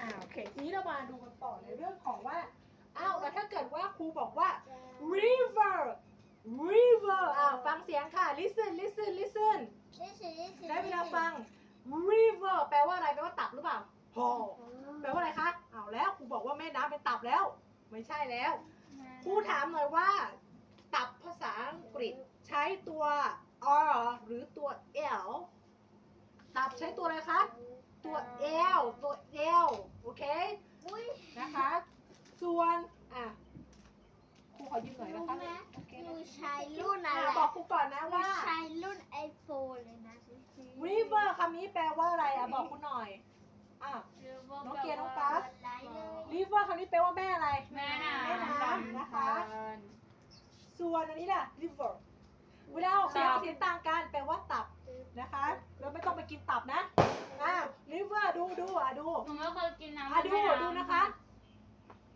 อ่าโอเคทีนี้เรามาดูกันต่อในเรื่องของว่าอ้าวแล้วถ้าเกิดว่าครูบอกว่า river river อ่าฟังเสียงค่ะ listen listen listen ได้เวลาฟัง river แปลว่าอะไรแปลว่าตับหรือเปล่าพอแปลว่าอะไรคะเอาวแล้วครูบอกว่าแม่น้ำเป็นตับแล้ว ไม่ใช่แล้วครูถามหน่อยว่า ตับภาษาอังกฤษใช้ตัว r หรือตัว l ตับใช้ตัวอะไรคะ ตัว l ตัว l โอเคนะคะ ส่วน อะ ครูขอยืมหน่อยนะคะรู้ไหมโอเคหนูใช้รุ่นอะไรอะบอกครูก่อนนะหนูว่า ใช้รุ่น iPhone เลยนะ river คำนี้แปลว่าอะไรอะ บอกครูหน่อย อะ น้องเกียร์น้องกัสไลน์เลย river คำนี้แปลว่าแม่อะไรแม่น้แม่น้ำ นะคะ ส่วนอันนี้ล่ะ river เวลาออกเสียงออกเสียงต่างกันแปลว่าตับ นะคะเราไม่ต้องไปกินตับนะอะ river ดูดูอะดูหนูไม่เคยกินน้ำอะดูดูนะคะ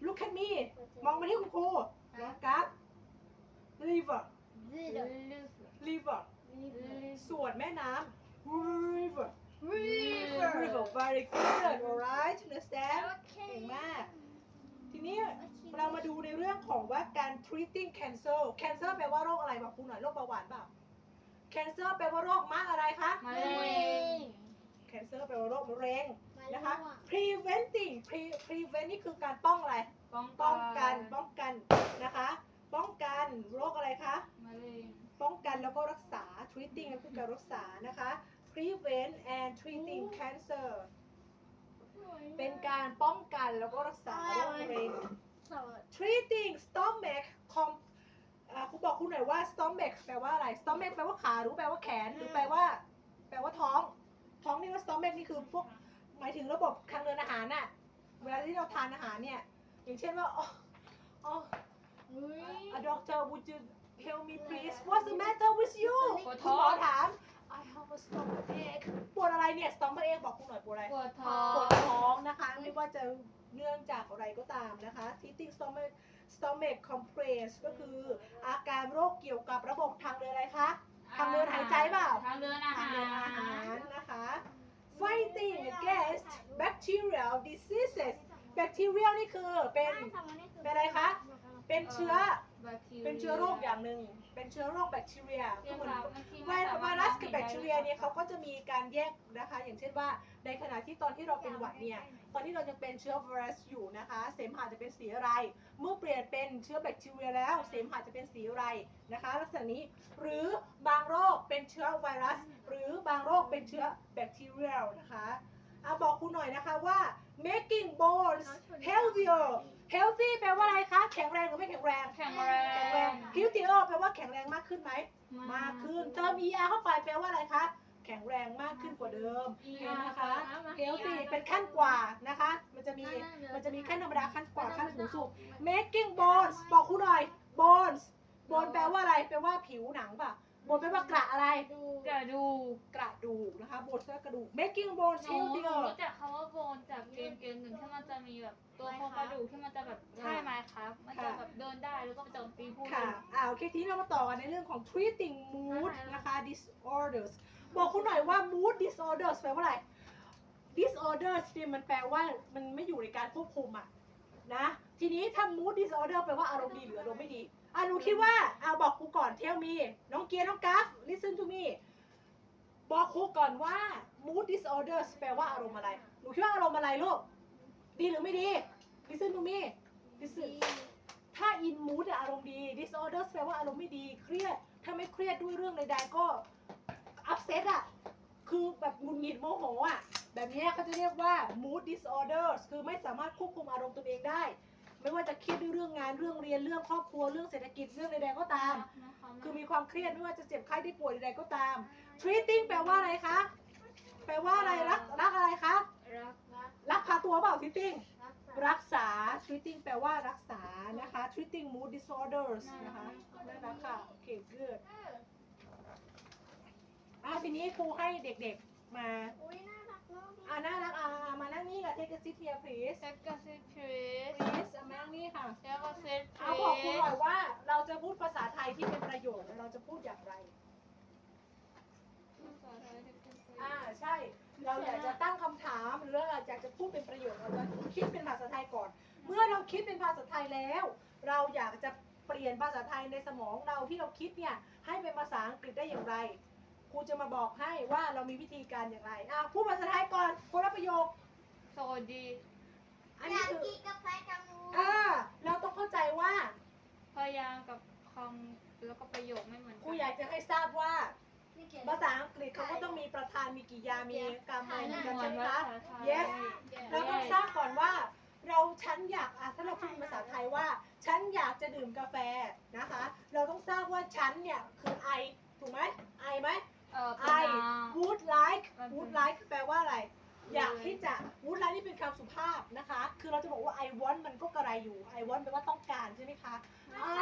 look at me มองไปที่คุณครูน้องกัส river วิด river ส่วนแม่น้ำ river River river very good alright understand โอเคเก่งมาก ทีนี้เรามาดูในเรื่องของว่าการ treating cancer cancer แปลว่าโรคอะไรบอกครูหน่อยโรคเบาหวานเปล่า cancer แปลว่าโรคมะอะไรคะ มะมะเร็เร็งง cancer แปลว่าโรคมะเร็งนะคะมะเร็ง preventing pre- prevent นี่คือการป้องอะไร ป้องป้องกันป้องกันนะคะ ป้องกันโรคอะไรคะ มะเร็ง ป้องกันแล้วก็รักษา treating ก็คือการรักษานะคะ prevent and treating cancer เป็นการป้องกันแล้วก็รักษาโรคมะเร็งสด treating stomach com อ่าครูบอกคุณหน่อยว่า stomach แปลว่าอะไร stomach แปลว่าขาหรือแปลว่าแขนหรือแปลว่า แปลว่าท้อง ท้องนี่ว่า stomach นี่คือพวกหมายถึงระบบทางเดินอาหารน่ะ เวลาที่เราทานอาหารเนี่ย อย่างเช่นว่าอ๋ออ๋อ A doctor would you help me please What's the matter with you ปวดคุท้ณองหมอถาม I have a stomach ache ปวดอะไรเนี่ย stomach ache บอกคุณหน่อยปวดอะไร ปวดท้อปวงดท้องนะคะไม่ว่าจะเนื่องจากอะไรก็ตามนะคะ treating stomach stomach complaints ก็คืออาการโรคเกี่ยวกับระบบทางเดินอะไรคะ ทางเดินหายใจเปล่า ทางเดินอาทางหาเดินอาหาร รนะคะ fighting against bacterial diseases bacterial นี่คือเป็น เป็นอะไรคะ เป็นเชื้อ แบคทีรีย เป็นเชื้อโรคอย่างหนึ่ง เป็นเชื้อโรคแบคทีเรียเรียคืกอเหมือนว่าบางทีไวมันสาไวมารถรัสกับแบคทีเรียได้เนี่ยเขาก็จะมีการแยกนะคะ อย่างเช่นว่า ในขณะที่ตอนที่เราเป็นหวัดเนี่ยตอนที่เรายังเป็นเชื้อไวรัสอยู่นะคะ เสมหะจะเป็นสีอะไร เมื่อเปลี่ยนเป็นเชื้อแบคทีเรียแล้ว เสมหะจะเป็นสีอะไรนะคะ ลักษณะนี้หรือบางโรคเป็นเชื้อไวรัส หรือบางโรคเป็นเชื้อแบคทีเรียนะคะเอาบอกคุณหน่อยนะคะว่า making bones healthier healthy แปลว่าอะไรคะ แข็งแรงหรือไม่แข็งแรง แข็งแรงแข็งแรง healthier แปลว่าแข็งแรงมากขึ้นไหม มากขึ้น เติม er เข้าไปแปลว่าอะไรคะ แข็งแรงมากขึ้นกว่าเดิม ER เห็นนะคะค่ะ healthy เป็นขั้นกว่านะคะ มันจะมี มันจะมีขั้นธรรมดาขั้นกว่าขั้นสูงสุด making bones บอกคุณหน่อย bones bone แปลว่าอะไร แปลว่าผิวหนังป่ะ bone แปลว่ากระอะไร กระดูกกระดูกนะคะ bone แปลว่ากระดูก making bones หนูหนู healthier รู้จักคำว่าโบนจากเกมเกมหนึ่งที่มันจะมีแบบตัวโครงกระดูกที่มันจะแบบใช่ไหมครับ มันจะแบบเดินได้แล้วก็โจมตีผู้ค่ะอื่นอ่าโอเคทีนี้เรามาต่อกันในเรื่องของ treating mood นะคะ disorders บอกคุณหน่อยว่า mood disorders แปลว่าอะไร disorders เนี่ยมันแปลว่ามันไม่อยู่ในการควบคุมอะนะ ทีนี้ถ้า mood disorder แปลว่าอารมณ์ดีหรืออารมณ์ไม่ดี อะหนูคิดว่าอ่าบอกครูก่อนเทลมี น้องเกียร์น้องกัฟ listen to me บอกครูก่อนว่า mood disorders แปลว่าอารมณ์อะไร หนูคิดว่าอารมณ์อะไรลูก ดีหรือไม่ดี listen to me listen ถ้า in mood อารมณ์ดี disorders แปลว่าอารมณ์ไม่ดี เครียด ถ้าไม่เครียดด้วยเรื่องใดๆก็ upset อะ คือแบบหงุดหงิดโมโหอะ แบบนี้เขาจะเรียกว่า mood disorders คือไม่สามารถควบคุมอารมณ์ตัวเองได้ ไม่ว่าจะเครียดด้วยเรื่องงานเรื่องเรียนเรื่องครอบครัวเรื่องเศรษฐกิจเรื่องใดๆก็ตาม คือมีความเครียดไม่ว่าจะเจ็บไข้ได้ป่วยใดๆก็ตาม treating แปลว่าอะไรคะแปลว่าอะไรรักรักอะไรคะรักรักรักพาตัวเปล่า treating รักรักษา treating แปลว่ารักษานะคะ treating mood disorders นะคะได้แล้วค่ะโอเค good อะทีนี้ครูให้เด็กๆมา อุ้ยน่ารักมากอ่าน่ารักอ่ามานั่งนี่ค่ะ take a seat here please เซ็ตกระซิบทรีส please อะมานั่งนี่ค่ะเซ็ตกระซิบทเอารีบอกครูหน่สอยว่าเราจะพูดภาษาไทยที่เป็นประโยชน์เราจะพูดอย่างไร อ่าใช่ เราอยากจะตั้งคำถามหรือเราอยากจะพูดเป็นประคิดเป็นภาษาไทยก่อน เมื่อเราคิดเป็นภาษาไทยแล้ว เราอยากจะเปลี่ยนภาษาไทยในสมองเราที่เราคิดเนี่ยให้เป็นภาษาอังกฤษได้อย่างไร ครูจะมาบอกให้ว่าเรามีวิธีการอย่างไรอะพูดภาษาไทยก่อนคนละประโยค สวัสดีอันอนี้ยากคือกินกาแฟจังเลยอ่าเราต้องเข้าใจว่าพยางค์กับคำแล้วก็ประโยคไม่เหมือนครูอยากจะให้ทราบว่านี่เขียนภาษาอังกฤษเขาก็ต้องมีประธานมีกริยามีกรรมอะไรเหมือนกันเหมืใช่อนไหมภาคะษาไทย yes เราต้องทราบก่อนว่า เราฉันอยากอะถ้าเราพูดภาษาไทยว่า ฉันอยากจะดื่มกาแฟนะคะ เราต้องทราบว่าฉันเนี่ยคือไอถูกไหมไอไหม เอ่อเป็น I นาม would like มันเป็น would like แปลว่าอะไร อยากที่จะ would like นี่เป็นคำสุภาพนะคะ คือเราจะบอกว่า I want มันก็กระไรอยู่ I want แปลว่าต้องการใช่ไหมคะ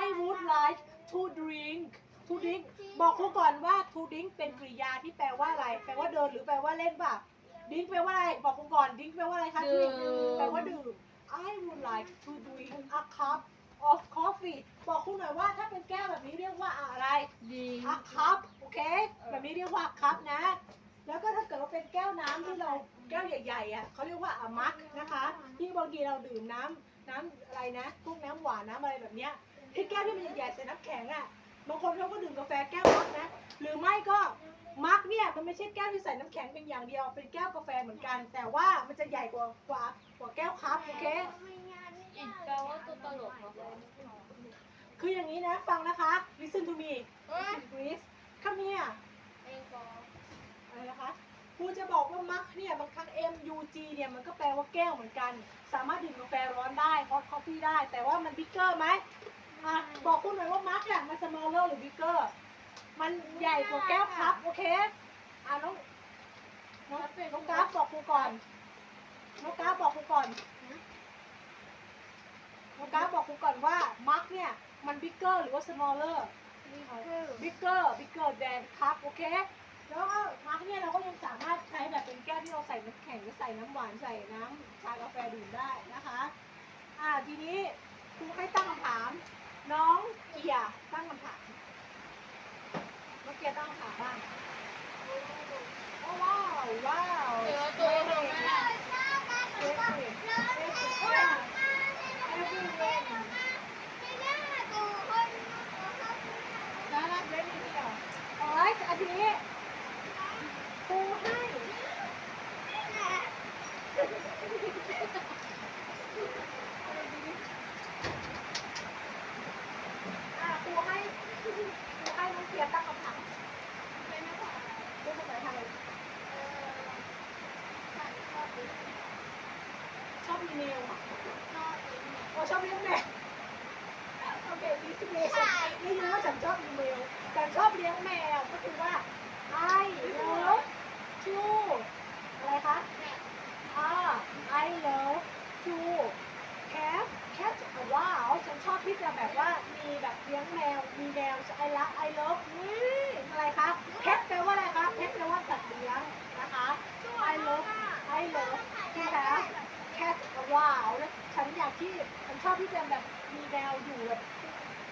I would like to drink to drink บอกครูก่อนว่า to drink เป็นกริยาที่แปลว่าอะไร แปลว่าเดินหรือแปลว่าเล่นป่ะ drink แปลว่าอะไร บอกครูก่อน drink แปลว่าอะไรคะ drink แปลว่าดื่ม I would like to drink a cup of coffee บอกครูหน่อยว่าถ้าเป็นแก้วแบบนี้เรียกว่าอะไรดี a cup โอเค แบบนี้เรียกว่า cup นะ แล้วก็ถ้าเกิดว่าเป็นแก้วน้ำที่เราแก้วใหญ่ๆอะเขาเรียกว่า a mug นะคะ ที่บางทีเราดื่มน้ำน้ำอะไรนะ พวกน้ำหวานน้ำอะไรแบบเนี้ยที่แก้วที่มันใหญ่ๆใส่น้ำแข็งอะ บางคนเขาก็ดื่มกาแฟแก้วมักนะ หรือไม่ก็มักเนี่ยมันไม่ใช่แก้วที่ใส่น้ำแข็งเป็นอย่างเดียว เป็นแก้วกาแฟเหมือนกัน แต่ว่ามันจะใหญ่กว่ากว่ากว่าแก้วคัพโอเคอิ ดแปลว่าตัวตลกเหรอคะคืออย่างนี้นะ ฟังนะคะ listen to me listen please come here อะไรนะคะครูจะบอกว่ามักเนี่ยบางครั้ง M U G เนี่ยมันก็แปลว่าแก้วเหมือนกัน สามารถดื่มกาแฟร้อนได้ hot coffee ได้ แต่ว่ามันบิ๊กเกอร์ไหมอะบอกคุณหน่อยว่ามักเนี่ยมัน smaller หรือ bigger มันใหญ่กว่าแก้วครับโอเคอะน้องน้องน้องกราฟบอกครูก่อนน้องกราฟบอกครูก่อน น้องกราฟบอกครูก่อนว่ามักเนี่ยมัน bigger หรือว่า smaller bigger bigger than cup โอเคแล้วก็มาร์กเนี่ยเราก็ยังสามารถใช้แบบเป็นแก้วที่เราใส่น้ำแข็งหรือใส่น้ำหวานใส่น้ำชากาแฟดื่มได้นะคะอ่าทีนี้ครูให้ตั้งคำถาม น้องเกียร์ตั้งคำถามน้องเกียร์ตั้งคำถามบ้างโอ้ว้าวว้าว เดี๋ยวตัวตรงนั้นน่ะ เอฟเอฟเอฟเอฟเอฟเอฟนะนะเล่นนิดเดียวเอาไว้อันนี้ครูให้ อะครูให้ครูให้น้องเกียร์ตั้งคำถามพูดภาษาไทยชอบอีเมลอะโอ้ชอบเลี้ยงแมวโอเคดีสิเมลนี่รู้ว่าฉันชอบอีเมลฉันชอบเลี้ยงแมวก็คือว่า I love to อะไรคะ อ่า I love to have cat a while ฉันชอบที่จะแบบว่ามีแบบเลี้ยงแมว มีแมว I love I love นี่อะไรคะ pet แปลว่าอะไรคะ pet แปลว่าสัตว์เลี้ยงนะคะ I love I love to have cat a while แล้วฉันอยากที่ฉันชอบที่จะแบบ มีแมวอยู่แบบ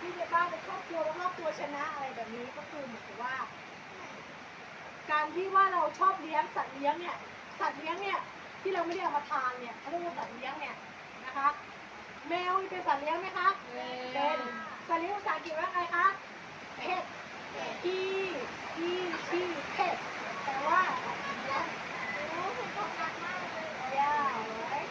ที่ในบ้านในครอบครัวรอบตัวชนะอะไรแบบนี้ก็คือเหมือนกับว่า การที่ว่าเราชอบเลี้ยงสัตว์เลี้ยงเนี่ยสัตว์เลี้ยงเนี่ยที่เราไม่ได้เอามาทานเนี่ยเขาเรียกว่าสัตว์เลี้ยงเนี่ยนะคะ แมวเป็นสัตว์เลี้ยงไหมคะเป็นสัตว์เลี้ยงภาษาอังกฤษว่าไงคะ pet p e t pet แปลว่าสัตว์เลี้ยง yeah right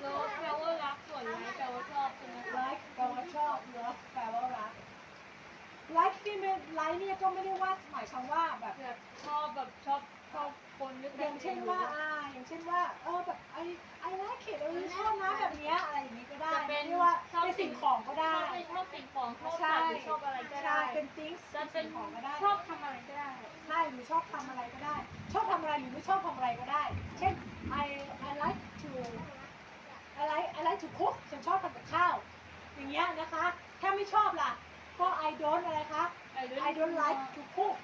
เลิฟแปลว่ารักส่วนไลค์แปลว่าชอบใช่ไหมคะ like แปลว่าชอบ love แปลว่ารัก like ที่ไม่ like เนี่ยก็ไม่ได้ว่าหมายความว่าแบบ แบบชอบแบบชอบชอบคนด้วย อ กั ย่างเช่นว่า อ่า อย่างเช่นว่า เออ แบบ ไอไอรักเขตเออชอบนะแบบเนี้ยอะไรอย่างนี้ก็ได้จะเป็นไม่ได้ว่าเป็นสิ่งของก็ชได้อบชอบสิ่งของชอบสัตว์หรือชอบอะไรก็ใช่ได้เป็น things จะเป็สิ่นงของก็ได้ ชอบทำอะไรก็ได้ ใช่หรือชอบทำอะไรก็ได้ ชอบทำอะไรหรือไม่ชอบทำอะไรก็ได้ เช่น I I like to I like I like to cook ฉันชอบทำกับข้าว อย่างเงี้ยนะคะ ถ้าไม่ชอบล่ะ ก็ I don't อะไรคะ I don't like to cook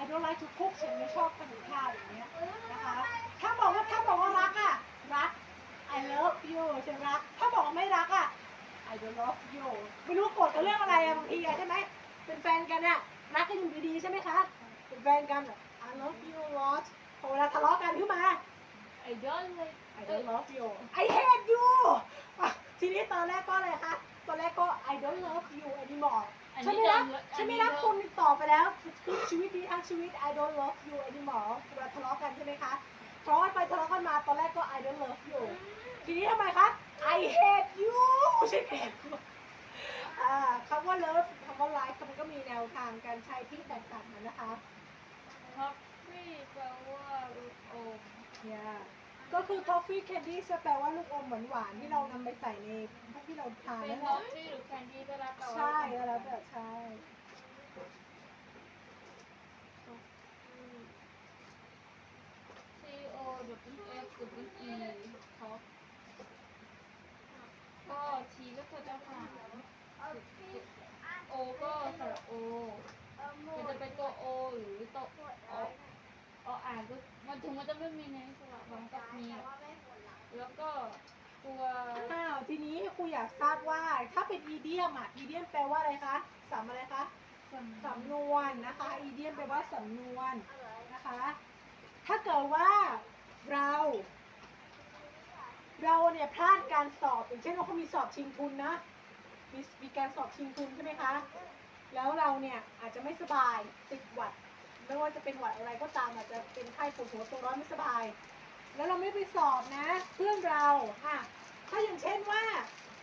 I don't like to cook ฉันไม่ชอบทำกับข้าวอย่างเงี้ยนะคะ ถ้าบอกว่าถ้าบอกว่ารักอะรัก I love you ฉันรัก ถ้าบอกว่าไม่รักอะ I don't love you ไม่รู้โกรธกับเรื่องอะไรอะบางทีอะใช่ไหม เป็นแฟนกันอะรักกันอยู่ดีๆใช่ไหมคะ เป็นแฟนกันอะ I love you a lot พอเวลาทะเลาะกันขึ้นมา ไอดอลเลย I don't love you I hate you อะทีนี้ตอนแรกก็อะไรคะ ตอนแรกก็ I don't love you anymore อันฉันนี้ไม่รักเดินฉันไม่รักคุณอีกต่อไปแล้วคือชีวิตนี้ทั้งชีวิต I don't love you anymore เวลาทะเลาะกันใช่ไหมคะ ทะเลาะกันไปทะเลาะกันมาตอนแรกก็ I don't love you ทีนี้ทำไมคะ I hate you ใช่ไหมอ่าคำว่า love คำว่า like มันก็มีแนวทางการใช้ที่แตกต่างกันนะคะท็อปฟี่แปลว่าลูกอม yeah ก็คือ toffee candy จะแปลว่าลูกอมหวานๆที่เรานำไปใส่ในพวกที่เราทานเป็นนั่นแหท็อละปฟี่หรือแคนดี้ก็แล้วแต่ว่า ใช่แล้วแต่ใช่ กับเบิลเอฟดับเบิลอีท็อปก็ทีก็คือเจ้าค่ะโอก็สระโอมันจะเป็นตัวโอหรือตัวอออ่านก็มันถึงมันจะไม่มีในสระบางก็มีแล้วก็ตัวอ้าวทีนี้ครูอยากทราบว่าถ้าเป็น idiom อะ idiom แปลว่าอะไรคะสำอะไรคะสำนวนนะคะ idiom แปลว่าสำนวนนะคะ ถ้าเกิดว่า เรา เราเนี่ยพลาดการสอบอย่างเช่นว่าเขามีสอบชิงทุนนะ มีมีการสอบชิงทุนใช่ไหมคะ แล้วเราเนี่ยอาจจะไม่สบายติดหวัดไม่ว่าจะเป็นหวัดอะไรก็ตามอาจจะเป็นไข้ปวดหัวตัวร้อนไม่สบาย แล้วเราไม่ไปสอบนะ เพื่อนเราค่ะถ้าอย่างเช่นว่า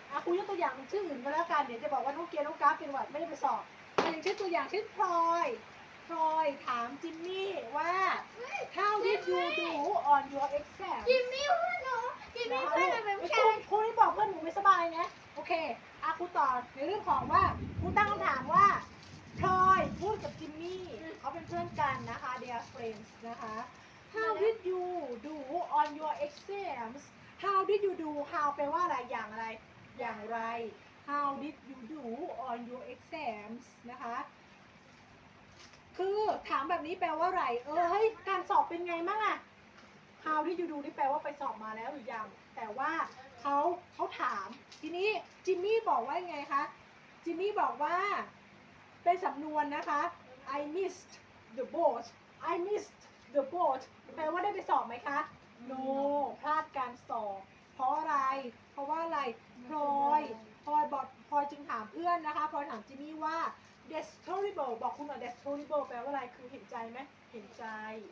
อะครูยกตัวอย่างเป็นชื่ออื่นก็แล้วกันเดี๋ยวจะบอกว่าน้องเกียร์น้องกราฟเป็นหวัดไม่ได้ไปสอบอ่อย่างเช่นตัวอย่างเช่นพลอย พลอยถามจิมมี่ว่า how did you do on your exam จิมมี่พูดหนูจิมมี่พูดหนูเป็นคแค่รูครูได้บอกเพื่อนหนูไม่สบายนะ โอเคอะครูต่อในเรื่องของว่าครูตั้งคำถามว่าพลอยพูดกับจิมมี่เขาเป็นเพื่อนกันนะคะ they are friends นะคะ How did you do on your exams How did you do How แปลว่าอะไรอย่างอะไร อย่างไร How did you do on your exams นะคะ คือถามแบบนี้แปลว่าอะไร เออเฮ้ยการสอบเป็นไงบ้างอะ How did you do นี่แปลว่าไปสอบมาแล้วหรือยัง แต่ว่าเขาเขาถาม ทีนี้จิมมี่บอกว่าไงคะ จิมมี่บอกว่าเป็นสำนวนนะคะ I missed the boat I missed the boat แปลว่าได้ไปสอบไหมคะ no พลาดการสอบ เพราะอะไร เพราะว่าอะไรพลอยพลอยบอกพลอยจึงถามเพื่อนนะคะพลอยถามจิมมี่ว่า that's horrible บอกคุณหน่อย that's horrible แปลว่าอะไร คือเห็นใจไหมเห็นใจ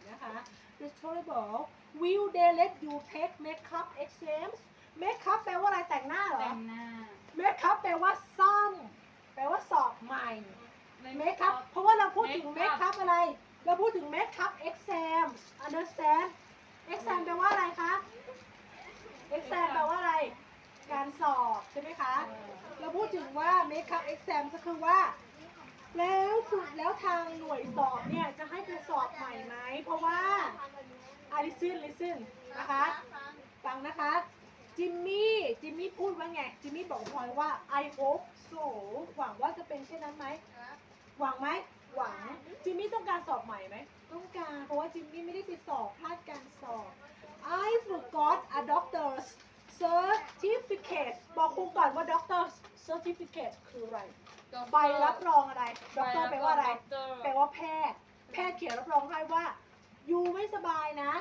นะคะ that's horrible will they let you take makeup exams makeup แปลว่าอะไรแต่งหน้าเหรอ แต่งหน้า makeup แปลว่าซ่อม แปลว่าสอบใหม่ makeup เพราะว่าเราพูดถึง Makeup makeup อะไร เราพูดถึง makeup exam understand exam แปลว่าอะไรคะ exam แปลว่าอะไร การสอบใช่ไหมคะ เราพูดถึงว่า makeup exam ก็คือว่า แล้วสุดแล้วทางหน่วยสอบเนี่ยจะให้ไปสอบใหม่ไหม เพราะว่าอะ listen listen นะคะฟังนะคะ จิมมี่จิมมี่พูดว่าไง จิมมี่บอกพลอยว่า I hope so หวังว่าจะเป็นเช่นนั้นไหมหวังไหมหวังจิมมี่ต้องการสอบใหม่ไหมต้องการเพราะว่าจิมมี่ไม่ได้ไปสอบพลาดการสอบ I forgot a doctor's certificate บอกครูก่อนว่า doctor's certificate คืออะไร ใบรับรองอะไรด็อกเตอร์แปลว่าอะไร แปลว่าแพทย์ แพทย์เขียนรับรองให้ว่ายูไม่สบายนะ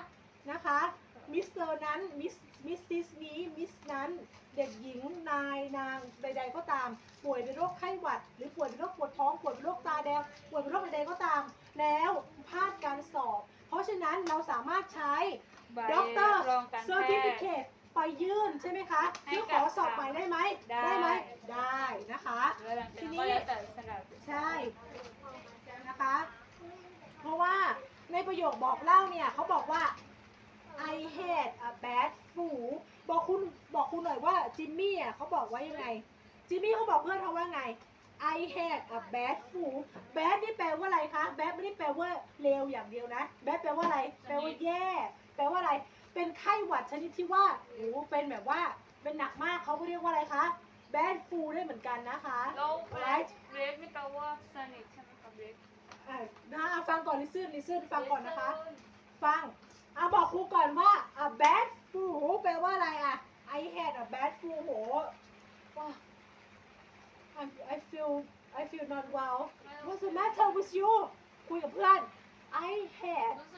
นะคะมิสเตอร์นั้นมิสมิสซิสนี้มิสนั้นเด็กหญิงนายนางใด ๆ ก็ตาม ป่วยเป็นโรคไข้หวัด หรือป่วยเป็นโรคปวดท้องป่วยเป็นโรคตาแดงป่วยเป็นโรคใดๆก็ตาม แล้วพลาดการสอบ เพราะฉะนั้นเราสามารถใช้ด็อกเตอร์รองการเซอร์แพติฟิทย์เคต ไปยื่นใช่ไหมคะให้เพื่อขกับอสอบใหม่ได้ไหมได้ ไหมได้นะคะ แล้วหลังจากนั้นก็แล้วแต่สลับ ใช่นะคะ เพราะว่าในประโยคบอกเล่าเนี่ยเขาบอกว่า I had a bad flu บอกคุณบอกคุณหน่อยว่าจิมมี่อะเขาบอกว่ายังไง จิมมี่เขาบอกเพื่อนเขาว่าไง I had a bad flu bad นี่แปลว่าอะไรคะ bad ไม่ได้แปลว่าเลวอย่างเดียวนะ bad แปลว่าอะไร แปลว่าแย่ แปลว่าอะไร เป็นไข้หวัดชนิดที่ว่าโอ้โหเป็นแบบว่าเป็นหนักมากเขาก็เรียกว่าอะไรคะ bad flu ได้เหมือนกันนะคะแล้ว right เบรกนี่แปลว่าสนิทใช่ไหมคะเบรกอะนะอะฟังก่อนลิซึนลิซึนฟังก่อนนะคะ ฟังอะบอกครูก่อนว่าอะ bad flu แปลว่าอะไรอะ I had a bad flu โหว้า I I feel I feel not well ไม่ What's the matter with you คุยกับเพื่อน I had รู้สึกแย่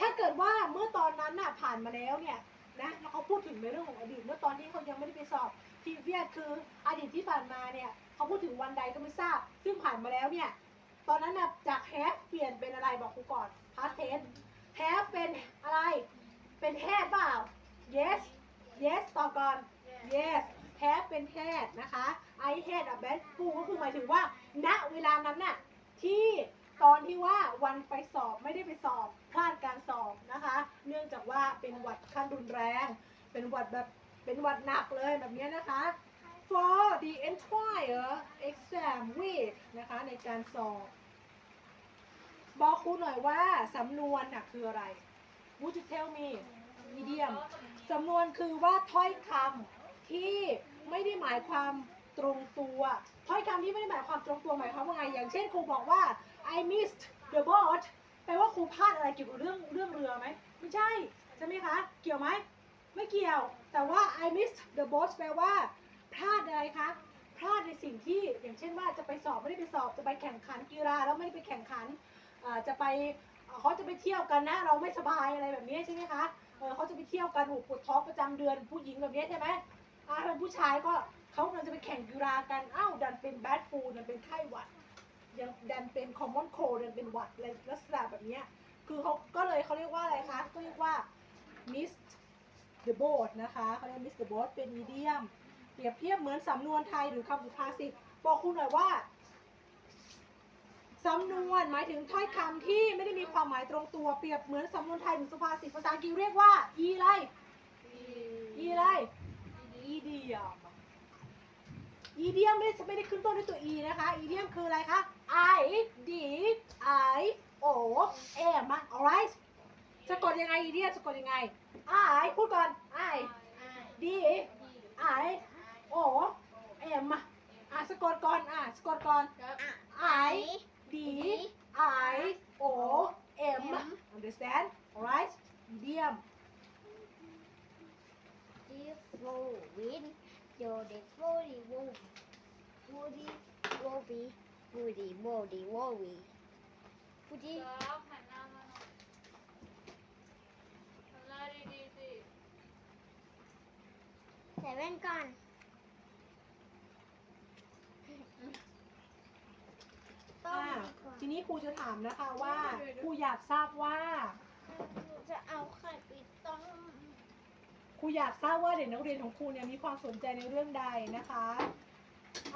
ถ้าเกิดว่าเมื่อตอนนั้นน่ะผ่านมาแล้วเนี่ยนะแล้วเขาพูดถึงในเรื่องของอดีต เมื่อตอนที่เขายังไม่ได้ไปสอบทีเวียคืออดีตที่ผ่านมาเนี่ยเขาพูดถึงวันใดก็ไม่ทราบ ซึ่งผ่านมาแล้วเนี่ยตอนนั้นน่ะจาก have เปลี่ยนเป็นอะไรบอกครูก่อน past tense have เป็นอะไร เป็น had เปล่า yes yes ต่อก่อน yes have เป็น had นะคะ I had a bad fool ก็คือหมายถึงว่า ณเวลานั้นน่ะที่ตอนที่ว่าวันไปสอบไม่ได้ไปสอบ รุนแรง เป็นหวัดแบบเป็นหวัดหนักเลยแบบนี้นะคะ for the entire exam week นะคะในการสอบ บอกครูหน่อยว่าสำนวนน่ะคืออะไร Would you tell me idiom สำนวนคือว่าถ้อยคำที่ไม่ได้หมายความตรงตัวถ้อยคำที่ไม่ได้หมายความตรงตัวหมายความว่าไง อย่างเช่นครูบอกว่า I missed the boat แปลว่าครูพลาดอะไรเกี่ยวกับเรื่องเรื่องเรือไหม ไม่ใช่ ช่ไหมคะ เกี่ยวไหม ไม่เกี่ยว แต่ว่า I missed the boat แปลว่า พลาดอะไรคะ พลาดในสิ่งที่ อย่างเช่นว่าจะไปสอบไม่ได้ไปสอบ จะไปแข่งขันกีฬาแล้วไม่ได้ไปแข่งขัน จะไปเขาจะไปเที่ยวกันนะ เราไม่สบายอะไรแบบนี้ใช่ไหมคะเเขาจะไปเที่ยวกันหูปวดท้องประจำเดือนผู้หญิงแบบนี้ใช่ไหมอ่าเป็นผู้ชายก็เขากำลังจะไปแข่งกีฬากัน อ้าวดันเป็นแบดฟูดันเป็นไข้หวัดยังดันเป็นคอมมอนโคดันเป็นหวัดอะไรลักษณะแบบนี้คือเขาก็เลยเขาเรียกว่าอะไรคะ ก็เรียกว่า miss the boat นะคะเขาเรียก miss the boat เป็น idiom เปรียบเทียบเหมือนสำนวนไทยหรือคำสุภาษิตบอกคุณหน่อยว่าสำนวนหมายถึงถ้อยคำที่ไม่ได้มีความหมายตรงตัวเปรียบเหมือนสำนวนไทยหรือสุภาษิตภาษาอังกฤษเรียกว่าอะไรอะไร idiom idiom ไม่ได้ไม่ได้ขึ้นต้นด้วยตัว e นะคะ idiom คืออะไรคะ i d i o m alright สะกดยังไง idiom สะกดยังไง i พูดก่อน i d i o m มาอะสะกดก่อนอะสะกดก่อน I D I O M understand alright idiom ดีโฟวินโยเดโฟดีโววูดีโววีวูดีโวดีโววีวูดีครับหันหน้ามาหน่อยหันหน้าดีๆสิ ใส่แว่นก่อน ต้มอะดีกว่าทีนี้ครูจะถามนะคะว่าครูอยากทราบว่าจะเอาไข่ไปต้มครูอยากทราบว่าเด็กนักเรียนของครูเนี่ยมีความสนใจในเรื่องใดนะคะ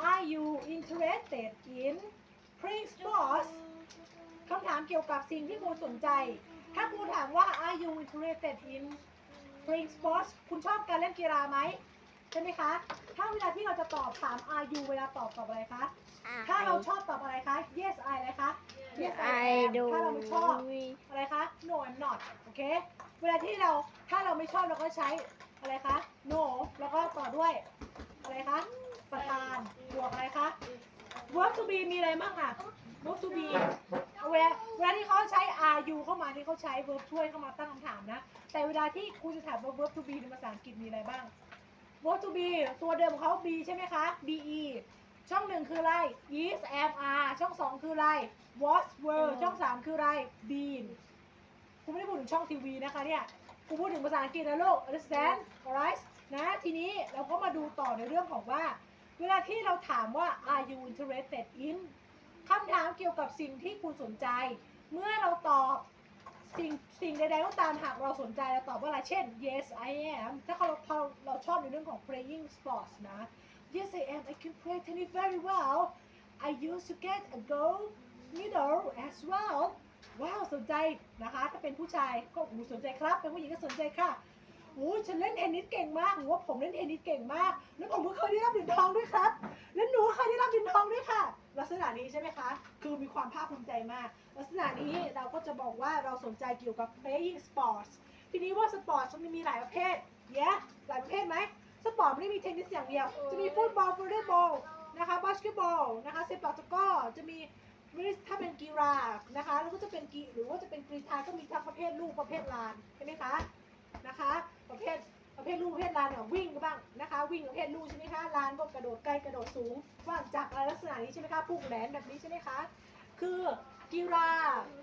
Are you interested in playing sports คำถามเกี่ยวกับสิ่งที่ครูสนใจ ถ้าครูถามว่า Are you interested in playing sports คุณชอบการเล่นกีฬาไหม ใช่ไหมคะ ถ้าเวลาที่เราจะตอบถาม Are you เวลาตอบตอบอะไรคะ ถ้าเราชอบตอบอะไรคะ Yes I อะไรคะ Yes I am ถ้าเราไม่ชอบอะไรคะ No I'm not โอเค เวลาที่เราถ้าเราไม่ชอบเราก็ใช้อะไรคะ No แล้วก็ต่อด้วยอะไรคะ ประธานบวกอะไรคะ verb to be มีอะไรบ้างอะ verb to be เวลาเวลาที่เขาใช้ are you เข้ามาที่เขาใช้ verb ช่วยเข้ามาตั้งคำถามนะ แต่เวลาที่ครูจะถามว่า verb to be ในภาษาอังกฤษมีอะไรบ้าง verb to be ตัวเดิมของเขา be ใช่ไหมคะ be ช่องหนึ่งคืออะไร is am are ช่องสองคืออะไร was were ช่องสามคืออะไร been ครูไม่ได้พูดถึงช่องทีวีนะคะเนี่ยครูพูดถึงภาษาอังกฤษนะลูก understand alright นะทีนี้เราก็มาดูต่อในเรื่องของว่า เวลาที่เราถามว่า are you interested in คำถามเกี่ยวกับสิ่งที่คุณสนใจ เมื่อเราตอบ สิ่งสิ่งใดๆก็ตามหากเราสนใจเราตอบว่าอะไร เช่น yes I am ถ้าเราเราเราชอบในเรื่องของ playing sports นะ yes I am I can play tennis very well I used to get a gold medal as well ว้าวสนใจนะคะ ถ้าเป็นผู้ชายก็หูสนใจครับ เป็นผู้หญิงก็สนใจค่ะโอ้ฉันเล่นเทนนิสเก่งมากหรือว่าผมเล่นเทนนิสเก่งมาก แล้วผมก็เคยได้รับเหรียญทองด้วยครับ แล้ว ใช่ไหมคะ คือมีความภาคภูมิใจมาก ลักษณะนี้เราก็จะบอกว่าเราสนใจเกี่ยวกับ playing sports ทีนี้ว่าสปอร์ตมันมีหลายประเภทเย้หลายประเภทไหมสปอร์ตไม่ได้มีเทนนิสอย่างเดียว จะมีฟุตบอลวอลเลย์บอลนะคะบาสเกตบอลนะคะเซปักตะกร้อจะมีถ้าเป็นกีฬานะคะแล้วก็จะเป็นกีหรือว่าจะเป็นกรีฑาก็มีทั้งประเภทลูกประเภทลานใช่ไหมคะนะคะ ประเภท ประเภทลูกประเภทลานเนี่ยวิ่งก็บ้างนะคะ วิ่งประเภทลูกใช่ไหมคะลานก็กระโดดไกลกระโดดสูงว่างจักอะไรลักษณะนี้ใช่ไหมคะพุ่งแหลนแบบนี้ใช่ไหมคะคือกีฬา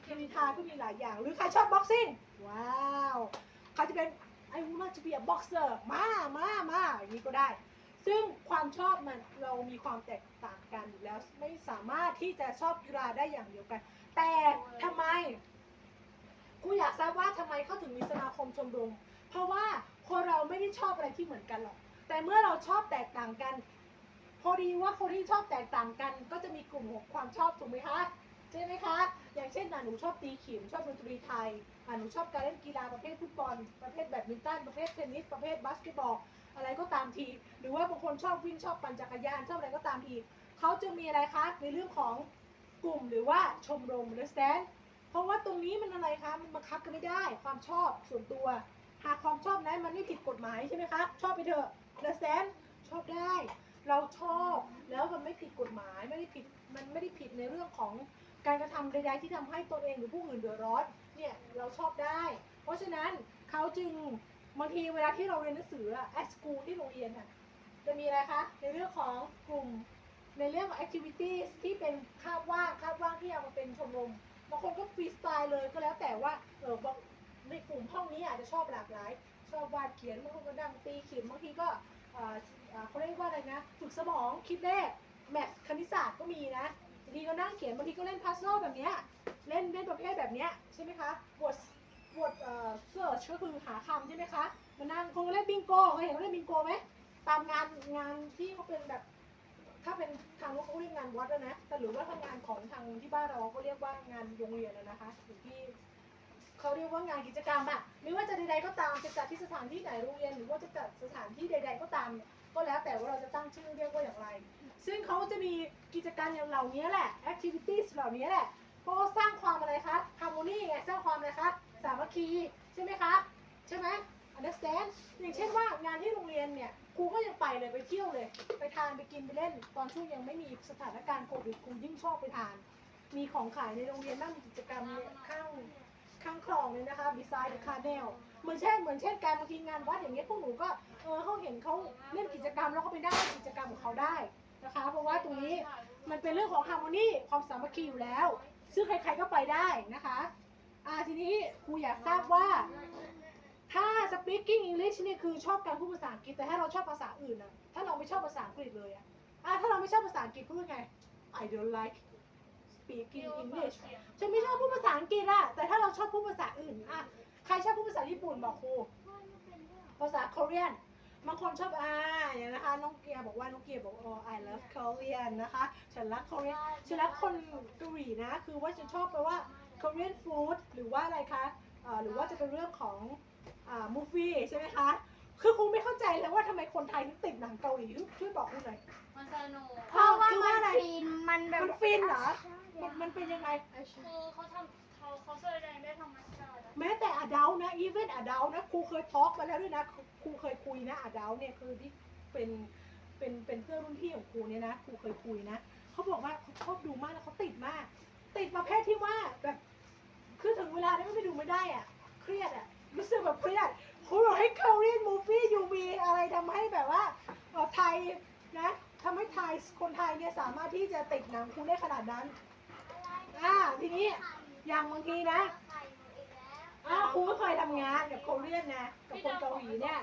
กีฬาก็มีหลายอย่าง หรือใครชอบบ็อกซิ่งว้าวใครจะเป็นไอ้ว่าจะเป็นบ็อกเซอร์มามามาอย่างนี้ก็ได้ ซึ่งความชอบมันเรามีความแตกต่างกันอยู่แล้วไม่สามารถที่จะชอบกีฬาได้อย่างเดียวกัน แต่ทำไมกูอยากทราบว่าทำไมเขาถึงมีสมาคมชมรม เพราะว่า คนเราไม่ได้ชอบอะไรที่เหมือนกันหรอก แต่เมื่อเราชอบแตกต่างกัน พอดีว่าคนที่ชอบแตกต่างกัน ก็จะมีกลุ่มของความชอบถูกไหมคะใช่ไหมคะ อย่างเช่นอะหนูชอบตีขิมชอบดนตรีไทยหนูชอบการเล่นกีฬาประเภทฟุตบอล ประเภทแบดมินตัน ประเภทเทนนิส ประเภทบาสเกตบอล อะไรก็ตามที หรือว่าบางคนชอบวิ่งชอบปั่นจักรยาน ชอบอะไรก็ตามที เขาจะมีอะไรคะ ในเรื่องของกลุ่มหรือว่าชมรม understand เพราะว่าตรงนี้มันอะไรคะ มันบังคับกันไม่ได้ ความชอบส่วนตัว หากความชอบนั้นมันไม่ผิดกฎหมายใช่ไหมคะ ชอบไปเถอะ understand ชอบได้ เราชอบแล้วมันไม่ผิดกฎหมายไม่ได้ผิดมันไม่ได้ผิดในเรื่องของการกระทำใดๆที่ทำให้ตนเองหรือผู้อื่นเดือดร้อนเนี่ยเราชอบได้ เพราะฉะนั้นเขาจึงบางทีเวลาที่เราเรียนหนังสืออะ at school ที่โรงเรียนอะจะมีอะไรคะในเรื่องของกลุ่มในเรื่องของ activities ที่เป็นคาบว่างคาบว่างที่เอามาเป็นชมรมบางคนก็ฟรีสไตล์เลยก็แล้วแต่ว่าเออบาง ในกลุ่มห้องนี้อาจจะชอบหลากหลาย ชอบวาดเขียนบางคนก็ดังตีขิมบางทีก็เขาเรียกว่าอะไรนะ ฝึกสมองคิดเลขแมทคณิตศาสตร์ก็มีนะบางทีก็นั่งเขียนบางทีก็เล่นพัซเซิลแบบเนี้ยเล่นเล่นประเภทแบบเนี้ยใช่ไหมคะบทบทเอ่อเสิร์ชก็คือหาคำใช่ไหมคะมานั่งคงเล่นบิงโกเคยเห็นเขาเล่นบิงโกไหมตามงานงานที่เขาเป็นแบบ ถ้าเป็นทางว่าเขาเรียกงานวัดแล้วนะแต่หรือว่าทางงานของทางที่บ้านเราก็เรียกว่างานโรงเรียนอะนะคะหรือที่ เขาเรียกว่างานกิจกรรมอะไม่ว่าจะใดๆก็ตามจะจัดที่สถานที่ไหนโรงเรียนหรือว่าจะจัดสถานที่ใด ๆ ก็ตามเนี่ยก็แล้วแต่ว่าเราจะตั้งชื่อเรียกว่าอย่างไร ซึ่งเขาจะมีกิจกรรมอย่างเหล่านี้แหละ activities เหล่านี้แหละเพราะสร้างความอะไรคะ harmony ไงสร้างความอะไรคะสามัคคีใช่ไหมคะใช่ไหม understand อย่างเช่นว่างานที่โรงเรียนเนี่ยครูก็ยังไปเลยไปเที่ยวเลย ไปทานไปกินไปเล่น ตอนช่วงยังไม่มีสถานการณ์โควิดครูยิ่งชอบไปทาน มีของขายในโรงเรียนบ้างมีกิจกรรมเนี่ยข้าง ข้างคลองเลยนะคะ beside the canal เหมือนเช่นเหมือนเช่นการบางทีงานวัดอย่างเงี้ยพวกหนูก็เออเขาเห็นเขาเล่นกิจกรรมแล้วเขาไปได้กิจกรรมของเขาได้นะคะ เพราะว่าตรงนี้มันเป็นเรื่องของ harmony ความสามัคคีอยู่แล้ว ซึ่งใครๆก็ไปได้นะคะอ่าทีนี้ครูอยากทราบว่า ถ้า speaking English นี่คือชอบการพูดภาษาอังกฤษแต่ถ้าเราชอบภาษาอื่นอะถ้าเราไม่ชอบภาษาอังกฤษเลยอะอะถ้าเราไม่ชอบภาษาอังกฤษพูดไง I don't like speaking English ฉันไม่ชอบพูดภาษาอังกฤษอะแต่ถ้าเราชอบพูดภาษาอื่นอะใครชอบพูดภาษาญี่ปุ่นบอกครูภาษา Korean บางคนชอบอ่าอย่างนะคะน้องเกียร์บอกว่าน้องเกียร์บอกอ๋อ I love Korean นะคะฉันรัก Korean ฉันรักคนเกาหลีนะ คือว่าฉันชอบแปลว่า Korean food หรือว่าอะไรคะหรือว่าจะเป็นเรื่องของอ่า movie ใช่ไหมคะ คือครูไม่เข้าใจเลยว่าทำไมคนไทยถึงติดหนังเกาหลีช่วยบอกครูหน่อย มันสนุกเพราะว่าคือมัว่านอะไร ฟินมันแบบมันฟินเหรอ มันมันเป็นยังไง คือเขาทำเขาเขาแสดงได้ธรรมชาติอะแม้แต่อดานะอีเวนอดานะครูเคยทอล์กมาแล้วด้วยนะครูเคยคุยนะอดาเนี่ยคือที่เป็นเป็นเป็นเพื่อนรุ่นพี่ของครูเนี่ยนะครูเคยคุยนะเขาบอกว่าเขาชอบดูมากแล้วเขาติดมาก ติดประเภทที่ว่าแบบคือถึงเวลาได้ไม่ไปดูไม่ได้อะ เครียดอะรู้สึกแบบเครียด ครูบอกให้ Korean movie ยูมีอะไรทำให้แบบว่าไทยนะทำให้ไทยคนไทยเนี่ยสามารถที่จะติดหนังครูได้ขนาดนั้นอ่าทีนี้อย่างบางทีนะอ้าวครูก็เคยทำงานกับโคเรียนนะกับคนเกาหลีเนี่ย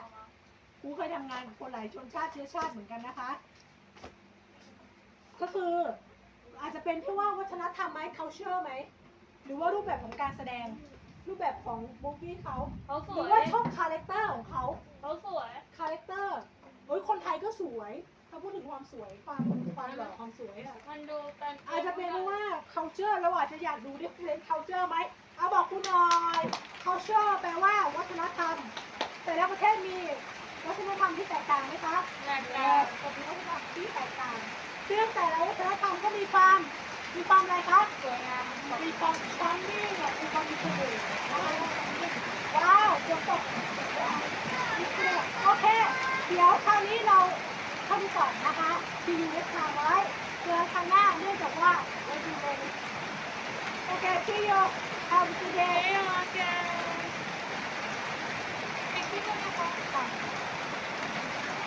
ครูเคยทำงานกับคนหลายชนชาติเชื้อชาติเหมือนกันนะคะ ก็คืออาจจะเป็นเพราะว่าวัฒนธรรมไหม culture ไหม หรือว่ารูปแบบของการแสดง รูปแบบของมูฟวี่เขาเขาสหรืวอยว่าชอบคาแรคเตอร์ของเขาเขาสวย คาแรคเตอร์เฮ้ยคนไทยก็สวย ถ้าพูดถึงความสวยความความหล่อความสวยอะ มันดูเป็นอาจจะเป็นเพราะว่า culture เราอาจจะอยากดู different culture ไหมเอาบอกคุณหน่อย culture แปลว่าวัฒนธรรม แต่ละประเทศมีวัฒนธรรมที่แตกต่างไหมคะแรกแต่ก็มีวัฒนธรรมที่แตกต่างซึ่งแต่ละวัฒนธรรมก็มีความ มีความอะไรคะๆสวยงามมีความชันนี่กับมีความมีเสน่ห์ว้าวฝนตกโอเค เดี๋ยวคราวนี้เราเข้าไปก่อนนะคะทีวีเล็กทางไว้เจอครั้งหน้าเนื่องจากว่าเราดูเลยโอเค see you have a good day เอ๊ะโอเ